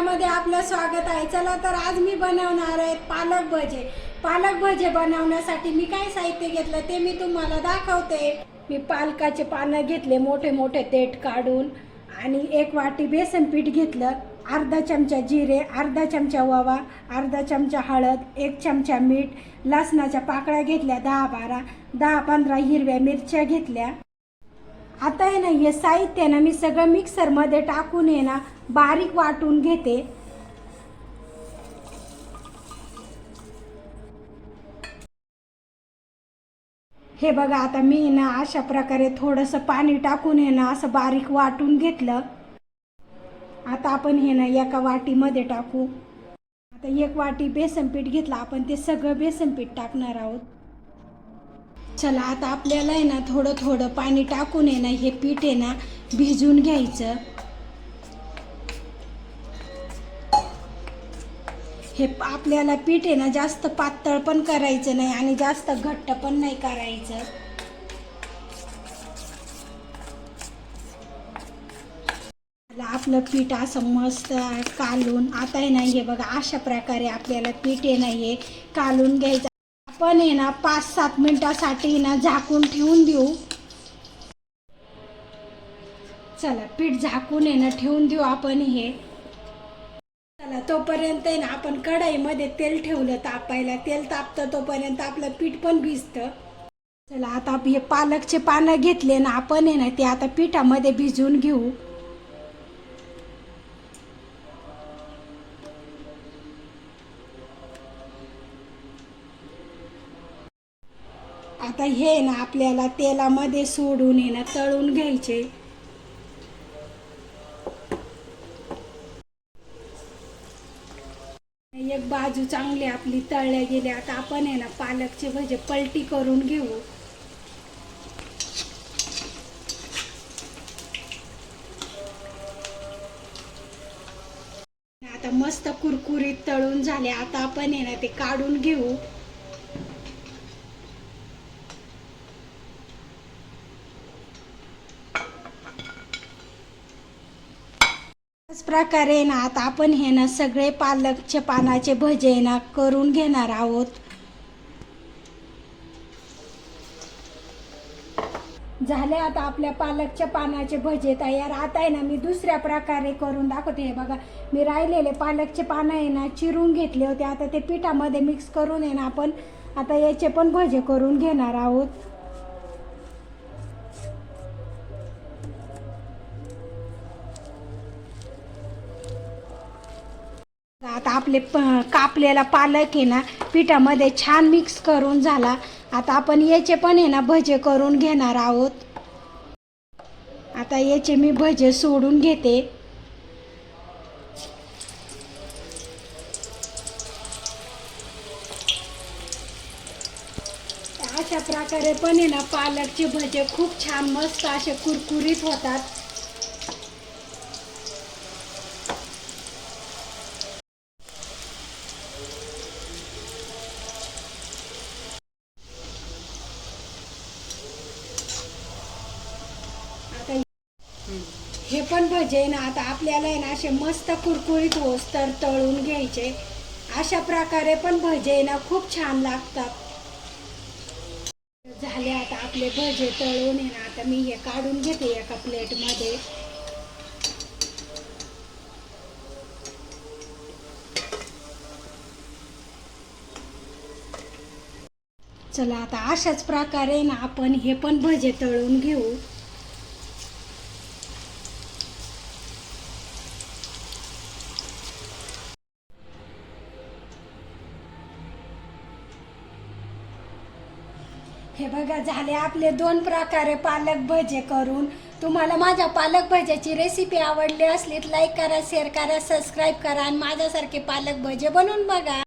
ब्लॉगामध्ये आपलं स्वागत आहे. चला तर आज मी बनवणार आहे पालक भजे. पालक भजे बनवण्यासाठी मी काय साहित्य घेतलं ते मी तुम्हाला दाखवते. मी पालकाचे पानं घेतले मोठे मोठे तेट काढून आणि एक वाटी बेसन पीठ घेतलं. अर्धा चमचा जिरे अर्धा चमचा ओवा अर्धा चमचा हळद एक चमचा मीठ लसणाच्या पाकळ्या घेतल्या दहा बारा दहा पंधरा हिरव्या मिरच्या घेतल्या. आता आहे ना हे साहित्य ना मी सगळं मिक्सरमध्ये टाकून आहे ना बारीक वाटून घेते. हे बघा आता मी ना अशा प्रकारे थोडंसं पाणी टाकून हे ना असं बारीक वाटून घेतलं. आता आपण हे ना एका वाटीमध्ये टाकू. आता एक वाटी बेसन पीठ घेतलं आपण ते सगळं बेसन पीठ टाकणार आहोत. चला आता आपल्याला आहे ना थोडं थोडं पाणी टाकून आहे ना हे पीठ आहे ना भिजून घ्यायचं. हे आपल्याला पीठ आहे ना जास्त पातळ पण करायचं नाही आणि जास्त घट्ट पण नाही करायचं. आपलं पीठ असं मस्त कालून आता आहे नाही हे बघा अशा प्रकारे आपल्याला पीठ आहे नाही कालून घ्यायचं. आपण आहे ना पाच सात मिनिटासाठी ना झाकून ठेवून देऊ. चला पीठ झाकून आहे ना ठेवून देऊ आपण हे. तोपर्यंत आहे ना आपण कढाईमध्ये तेल ठेवलं तापायला. तेल तापतं तोपर्यंत आपलं पीठ पण भिजतं. चला आता आप- हे पालकचे पानं घेतले ना आपण आहे ना ते आता पिठामध्ये भिजवून घेऊ. आता हे ना आपल्याला तेलामध्ये सोडून आहे ना तळून घ्यायचे. एक बाजू चांगली आपली तळल्या गेली आता आपण आहे ना पालकचे भजे पलटी करून घेऊ. आता मस्त कुरकुरीत तळून झाले. आता आपण आहे ना ते काढून घेऊ. त्याच प्रकारे ना आता आपण हे ना सगळे पालकचे पानाचे भजे ना करून घेणार आहोत. झाले आता आपल्या पालकच्या पानाचे भजे तयार. आता आहे ना मी दुसऱ्या प्रकारे करून दाखवते. हे बघा मी राहिलेले पालकचे पानं आहे ना चिरून घेतले होते. आता ते पिठामध्ये मिक्स करून आहे ना आपण आता याचे पण भजे करून घेणार आहोत. आता आपले प कापलेला पालक आहे ना पिठामध्ये छान मिक्स करून झाला. आता आपण याचे पण आहे ना भजे करून घेणार आहोत. आता याचे मी भजे सोडून घेते. अशा प्रकारे पण आहे ना पालकचे भजे खूप छान मस्त असे कुरकुरीत होतात आता हे पण भजे ना आता आपल्याला आहे ना असे मस्त कुरकुरीत होस तर तळून घ्यायचे. अशा प्रकारे पण भजे ना खूप छान लागतात. झाले आता आपले भजे तळून आहे ना आता मी हे काढून घेते एका प्लेटमध्ये. चला आता अशाच प्रकारे ना आपण हे पण भजे तळून घेऊ. हे बघा झाले आपले दोन प्रकारे पालक भजे करून. तुम्हाला माझ्या पालक भज्याची रेसिपी आवडली असली लाईक करा शेअर करा सबस्क्राईब करा आणि माझ्यासारखे पालक भजे बनवून बघा.